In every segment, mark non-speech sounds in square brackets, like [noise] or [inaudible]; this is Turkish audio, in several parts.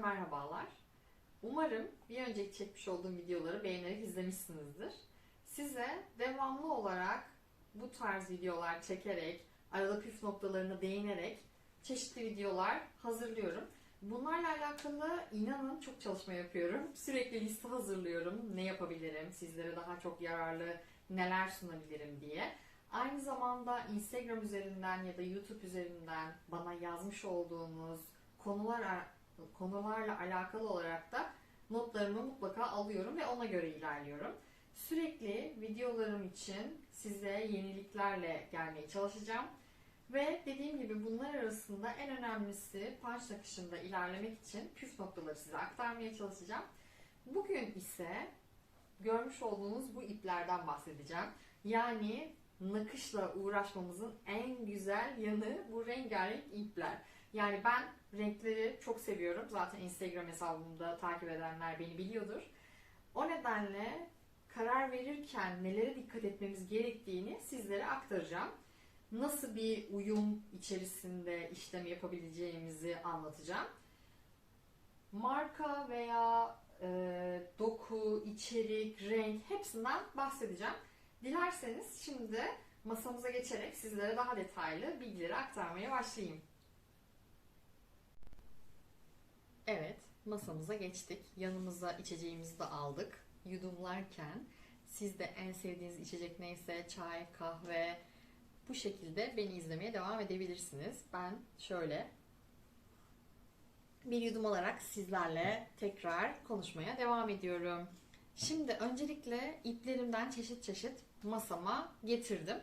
Merhabalar. Umarım bir önceki çekmiş olduğum videoları beğenerek izlemişsinizdir. Size devamlı olarak bu tarz videolar çekerek, arada püf noktalarına değinerek çeşitli videolar hazırlıyorum. Bunlarla alakalı inanın çok çalışma yapıyorum. Sürekli liste hazırlıyorum. Ne yapabilirim, sizlere daha çok yararlı neler sunabilirim diye. Aynı zamanda Instagram üzerinden ya da YouTube üzerinden bana yazmış olduğunuz konular konularla alakalı olarak da notlarımı mutlaka alıyorum ve ona göre ilerliyorum. Sürekli videolarım için size yeniliklerle gelmeye çalışacağım. Ve dediğim gibi bunlar arasında en önemlisi punch akışında ilerlemek için püf noktaları size aktarmaya çalışacağım. Bugün ise görmüş olduğunuz bu iplerden bahsedeceğim. Yani nakışla uğraşmamızın en güzel yanı bu rengarenk ipler. Yani ben renkleri çok seviyorum. Zaten Instagram hesabımda takip edenler beni biliyordur. O nedenle karar verirken nelere dikkat etmemiz gerektiğini sizlere aktaracağım. Nasıl bir uyum içerisinde işlem yapabileceğimizi anlatacağım. Marka veya e, doku, içerik, renk hepsinden bahsedeceğim. Dilerseniz şimdi masamıza geçerek sizlere daha detaylı bilgileri aktarmaya başlayayım. Evet, masamıza geçtik. Yanımıza içeceğimizi de aldık. Yudumlarken siz de en sevdiğiniz içecek neyse çay, kahve bu şekilde beni izlemeye devam edebilirsiniz. Ben şöyle bir yudum alarak sizlerle tekrar konuşmaya devam ediyorum. Şimdi öncelikle iplerimden çeşit çeşit masama getirdim.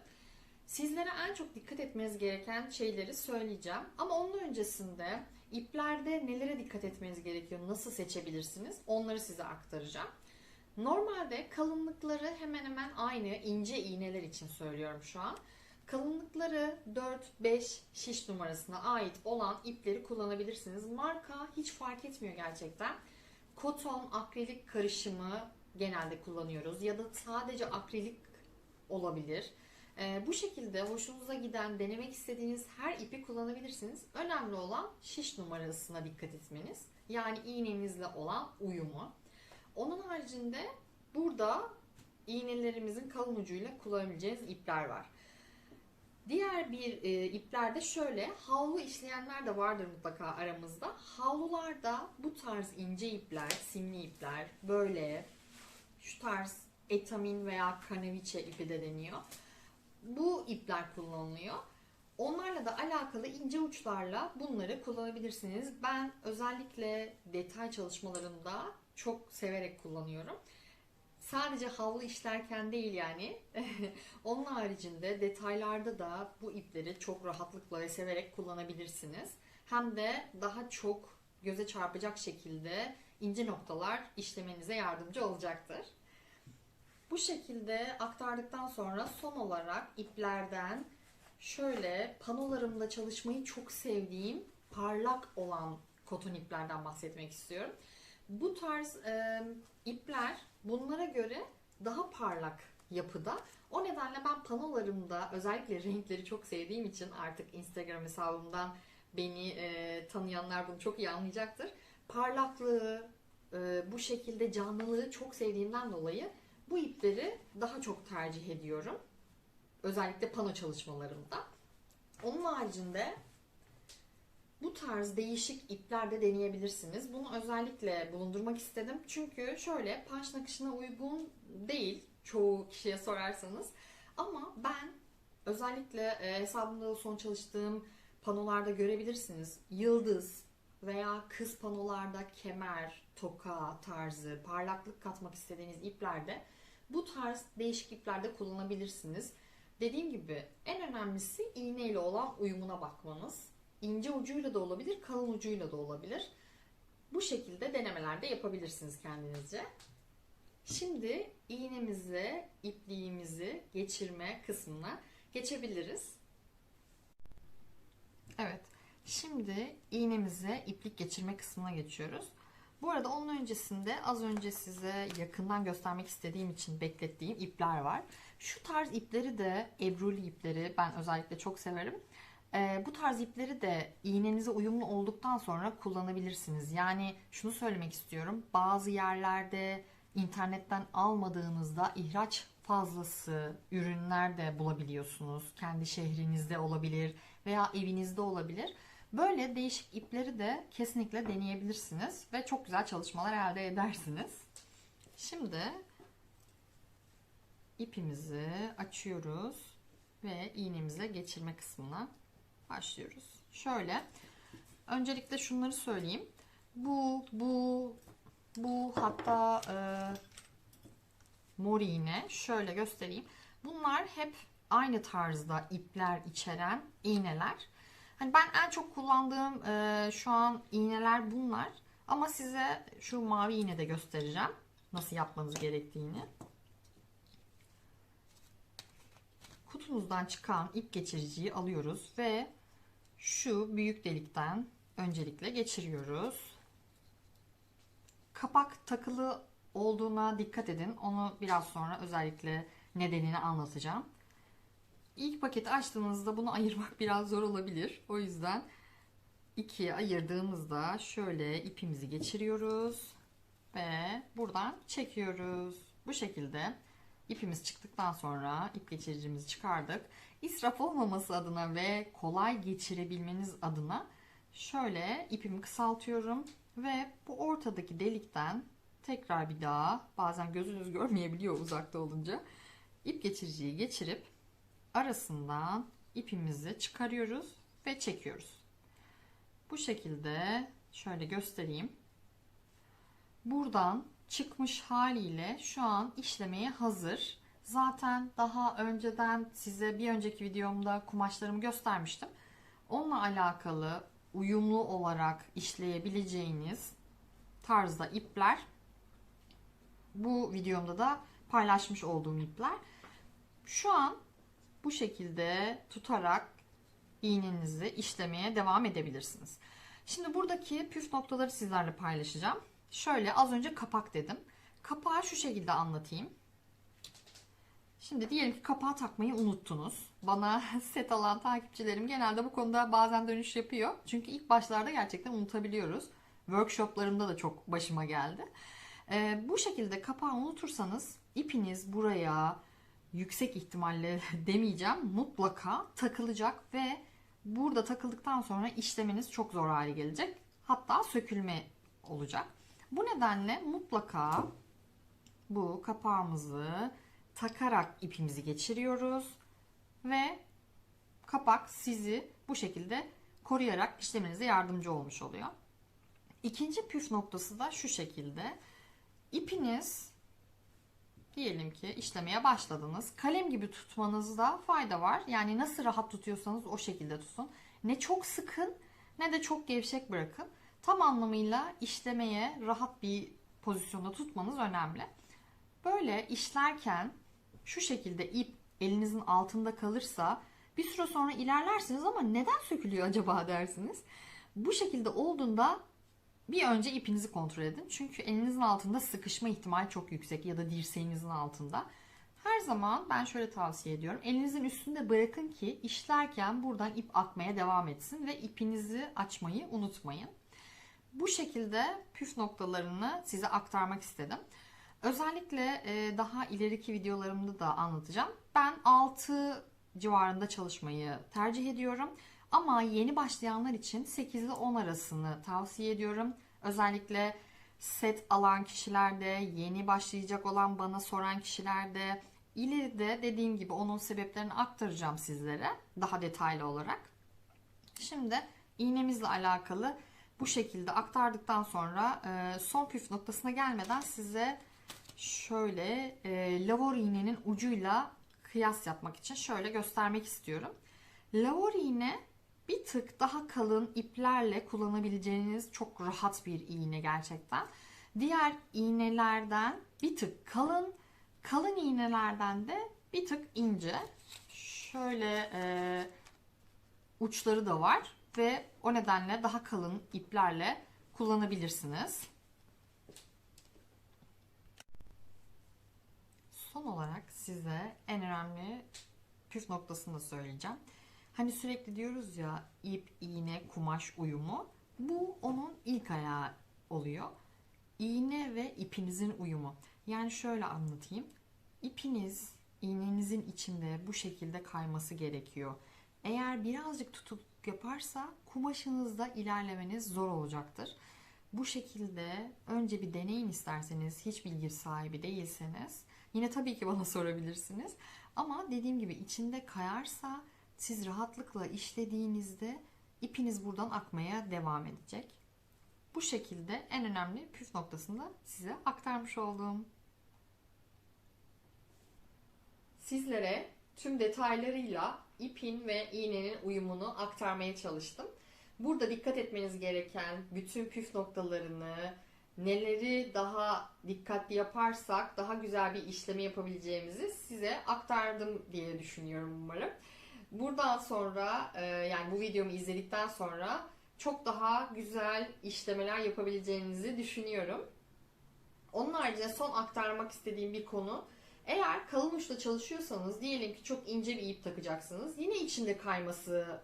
Sizlere en çok dikkat etmeniz gereken şeyleri söyleyeceğim. Ama onun öncesinde iplerde nelere dikkat etmeniz gerekiyor, nasıl seçebilirsiniz onları size aktaracağım. Normalde kalınlıkları hemen hemen aynı ince iğneler için söylüyorum şu an. Kalınlıkları 4-5 şiş numarasına ait olan ipleri kullanabilirsiniz. Marka hiç fark etmiyor gerçekten. Koton, akrilik karışımı genelde kullanıyoruz ya da sadece akrilik olabilir. Ee, bu şekilde hoşunuza giden, denemek istediğiniz her ipi kullanabilirsiniz. Önemli olan şiş numarasına dikkat etmeniz. Yani iğnenizle olan uyumu. Onun haricinde burada iğnelerimizin kalın ucuyla kullanabileceğiniz ipler var. Diğer bir e, iplerde şöyle havlu işleyenler de vardır mutlaka aramızda. Havlularda bu tarz ince ipler, simli ipler böyle şu tarz etamin veya kanaviçe ipi de deniyor. Bu ipler kullanılıyor. Onlarla da alakalı ince uçlarla bunları kullanabilirsiniz. Ben özellikle detay çalışmalarımda çok severek kullanıyorum. Sadece havlu işlerken değil yani. [laughs] Onun haricinde detaylarda da bu ipleri çok rahatlıkla ve severek kullanabilirsiniz. Hem de daha çok göze çarpacak şekilde ince noktalar işlemenize yardımcı olacaktır. Bu şekilde aktardıktan sonra son olarak iplerden şöyle panolarımda çalışmayı çok sevdiğim parlak olan koton iplerden bahsetmek istiyorum. Bu tarz e, ipler bunlara göre daha parlak yapıda. O nedenle ben panolarımda özellikle renkleri çok sevdiğim için artık Instagram hesabımdan beni e, tanıyanlar bunu çok iyi anlayacaktır. Parlaklığı, e, bu şekilde canlılığı çok sevdiğimden dolayı bu ipleri daha çok tercih ediyorum. Özellikle pano çalışmalarımda. Onun haricinde bu tarz değişik ipler de deneyebilirsiniz. Bunu özellikle bulundurmak istedim. Çünkü şöyle punch nakışına uygun değil çoğu kişiye sorarsanız. Ama ben özellikle e, hesabımda da son çalıştığım panolarda görebilirsiniz. Yıldız veya kız panolarda kemer, toka tarzı, parlaklık katmak istediğiniz iplerde bu tarz değişik iplerde kullanabilirsiniz. Dediğim gibi en önemlisi iğneyle olan uyumuna bakmanız. İnce ucuyla da olabilir, kalın ucuyla da olabilir. Bu şekilde denemelerde yapabilirsiniz kendinizce. Şimdi iğnemizi, ipliğimizi geçirme kısmına geçebiliriz. Evet, şimdi iğnemize iplik geçirme kısmına geçiyoruz. Bu arada onun öncesinde az önce size yakından göstermek istediğim için beklettiğim ipler var. Şu tarz ipleri de Ebruli ipleri ben özellikle çok severim. Ee, bu tarz ipleri de iğnenize uyumlu olduktan sonra kullanabilirsiniz. Yani şunu söylemek istiyorum. Bazı yerlerde internetten almadığınızda ihraç fazlası ürünler de bulabiliyorsunuz. Kendi şehrinizde olabilir veya evinizde olabilir. Böyle değişik ipleri de kesinlikle deneyebilirsiniz ve çok güzel çalışmalar elde edersiniz. Şimdi ipimizi açıyoruz ve iğnemizle geçirme kısmına başlıyoruz. Şöyle öncelikle şunları söyleyeyim. Bu, bu, bu hatta e, mor iğne şöyle göstereyim. Bunlar hep aynı tarzda ipler içeren iğneler. Hani ben en çok kullandığım e, şu an iğneler bunlar. Ama size şu mavi iğne de göstereceğim. Nasıl yapmanız gerektiğini. Kutumuzdan çıkan ip geçiriciyi alıyoruz ve şu büyük delikten öncelikle geçiriyoruz. Kapak takılı olduğuna dikkat edin. Onu biraz sonra özellikle nedenini anlatacağım. İlk paketi açtığınızda bunu ayırmak [laughs] biraz zor olabilir. O yüzden ikiye ayırdığımızda şöyle ipimizi geçiriyoruz ve buradan çekiyoruz. Bu şekilde ipimiz çıktıktan sonra ip geçiricimizi çıkardık. İsraf olmaması adına ve kolay geçirebilmeniz adına şöyle ipimi kısaltıyorum ve bu ortadaki delikten tekrar bir daha bazen gözünüz görmeyebiliyor uzakta olunca ip geçiriciyi geçirip arasından ipimizi çıkarıyoruz ve çekiyoruz. Bu şekilde şöyle göstereyim. Buradan çıkmış haliyle şu an işlemeye hazır. Zaten daha önceden size bir önceki videomda kumaşlarımı göstermiştim. Onunla alakalı uyumlu olarak işleyebileceğiniz tarzda ipler bu videomda da paylaşmış olduğum ipler. Şu an bu şekilde tutarak iğnenizi işlemeye devam edebilirsiniz. Şimdi buradaki püf noktaları sizlerle paylaşacağım. Şöyle az önce kapak dedim. Kapağı şu şekilde anlatayım. Şimdi diyelim ki kapağı takmayı unuttunuz. Bana [laughs] set alan takipçilerim genelde bu konuda bazen dönüş yapıyor. Çünkü ilk başlarda gerçekten unutabiliyoruz. Workshoplarımda da çok başıma geldi. Ee, bu şekilde kapağı unutursanız ipiniz buraya yüksek ihtimalle [laughs] demeyeceğim mutlaka takılacak ve burada takıldıktan sonra işlemeniz çok zor hale gelecek. Hatta sökülme olacak. Bu nedenle mutlaka bu kapağımızı takarak ipimizi geçiriyoruz ve kapak sizi bu şekilde koruyarak işlemenize yardımcı olmuş oluyor. İkinci püf noktası da şu şekilde. İpiniz diyelim ki işlemeye başladınız. Kalem gibi tutmanızda fayda var. Yani nasıl rahat tutuyorsanız o şekilde tutun. Ne çok sıkın ne de çok gevşek bırakın. Tam anlamıyla işlemeye rahat bir pozisyonda tutmanız önemli. Böyle işlerken şu şekilde ip elinizin altında kalırsa bir süre sonra ilerlersiniz ama neden sökülüyor acaba dersiniz. Bu şekilde olduğunda bir önce ipinizi kontrol edin. Çünkü elinizin altında sıkışma ihtimali çok yüksek ya da dirseğinizin altında. Her zaman ben şöyle tavsiye ediyorum. Elinizin üstünde bırakın ki işlerken buradan ip akmaya devam etsin ve ipinizi açmayı unutmayın. Bu şekilde püf noktalarını size aktarmak istedim. Özellikle e, daha ileriki videolarımda da anlatacağım. Ben 6 civarında çalışmayı tercih ediyorum. Ama yeni başlayanlar için 8 ile 10 arasını tavsiye ediyorum. Özellikle set alan kişilerde, yeni başlayacak olan bana soran kişilerde, ileride dediğim gibi onun sebeplerini aktaracağım sizlere daha detaylı olarak. Şimdi iğnemizle alakalı bu şekilde aktardıktan sonra e, son püf noktasına gelmeden size şöyle e, lavor iğnenin ucuyla kıyas yapmak için şöyle göstermek istiyorum. Lavor iğne bir tık daha kalın iplerle kullanabileceğiniz çok rahat bir iğne gerçekten. Diğer iğnelerden bir tık kalın, kalın iğnelerden de bir tık ince. Şöyle e, uçları da var ve o nedenle daha kalın iplerle kullanabilirsiniz. Son olarak size en önemli püf noktasını da söyleyeceğim. Hani sürekli diyoruz ya ip, iğne, kumaş uyumu. Bu onun ilk ayağı oluyor. İğne ve ipinizin uyumu. Yani şöyle anlatayım. İpiniz iğnenizin içinde bu şekilde kayması gerekiyor. Eğer birazcık tutukluk yaparsa kumaşınızda ilerlemeniz zor olacaktır. Bu şekilde önce bir deneyin isterseniz hiç bilgi sahibi değilseniz. Yine tabii ki bana [laughs] sorabilirsiniz. Ama dediğim gibi içinde kayarsa siz rahatlıkla işlediğinizde ipiniz buradan akmaya devam edecek. Bu şekilde en önemli püf noktasını da size aktarmış oldum. Sizlere tüm detaylarıyla ipin ve iğnenin uyumunu aktarmaya çalıştım. Burada dikkat etmeniz gereken bütün püf noktalarını, neleri daha dikkatli yaparsak daha güzel bir işleme yapabileceğimizi size aktardım diye düşünüyorum umarım. Buradan sonra e, yani bu videomu izledikten sonra çok daha güzel işlemeler yapabileceğinizi düşünüyorum. Onun haricinde son aktarmak istediğim bir konu eğer kalın uçla çalışıyorsanız diyelim ki çok ince bir ip takacaksınız. Yine içinde kayması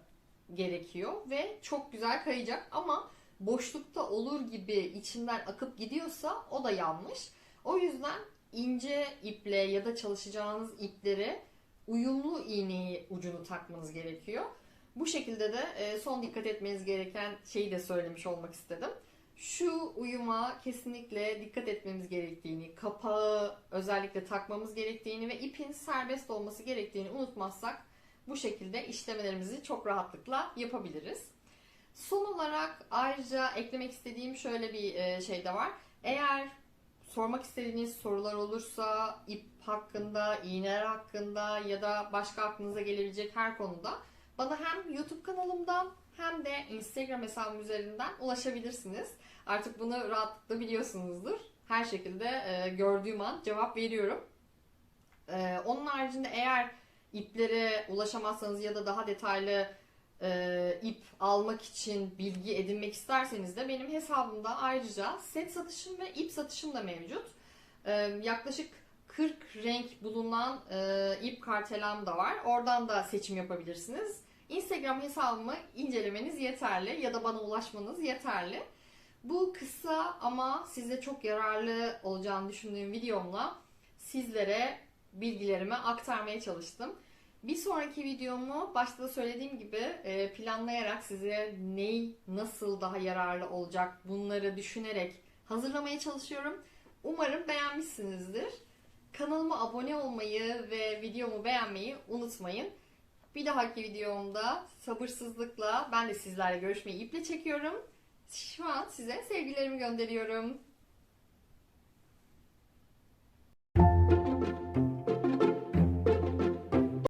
gerekiyor ve çok güzel kayacak ama boşlukta olur gibi içinden akıp gidiyorsa o da yanlış. O yüzden ince iple ya da çalışacağınız ipleri uyumlu iğneyi ucunu takmanız gerekiyor. Bu şekilde de e, son dikkat etmeniz gereken şeyi de söylemiş olmak istedim. Şu uyuma kesinlikle dikkat etmemiz gerektiğini, kapağı özellikle takmamız gerektiğini ve ipin serbest olması gerektiğini unutmazsak bu şekilde işlemelerimizi çok rahatlıkla yapabiliriz. Son olarak ayrıca eklemek istediğim şöyle bir e, şey de var. Eğer sormak istediğiniz sorular olursa ip hakkında, iğneler hakkında ya da başka aklınıza gelebilecek her konuda bana hem YouTube kanalımdan hem de Instagram hesabım üzerinden ulaşabilirsiniz. Artık bunu rahatlıkla biliyorsunuzdur. Her şekilde e, gördüğüm an cevap veriyorum. E, onun haricinde eğer iplere ulaşamazsanız ya da daha detaylı e, ip almak için bilgi edinmek isterseniz de benim hesabımda ayrıca set satışım ve ip satışım da mevcut. E, yaklaşık 40 renk bulunan e, ip kartelam da var. Oradan da seçim yapabilirsiniz. Instagram hesabımı incelemeniz yeterli ya da bana ulaşmanız yeterli. Bu kısa ama size çok yararlı olacağını düşündüğüm videomla sizlere bilgilerimi aktarmaya çalıştım. Bir sonraki videomu başta da söylediğim gibi e, planlayarak size ney nasıl daha yararlı olacak bunları düşünerek hazırlamaya çalışıyorum. Umarım beğenmişsinizdir. Kanalıma abone olmayı ve videomu beğenmeyi unutmayın. Bir dahaki videomda sabırsızlıkla ben de sizlerle görüşmeyi iple çekiyorum. Şu an size sevgilerimi gönderiyorum.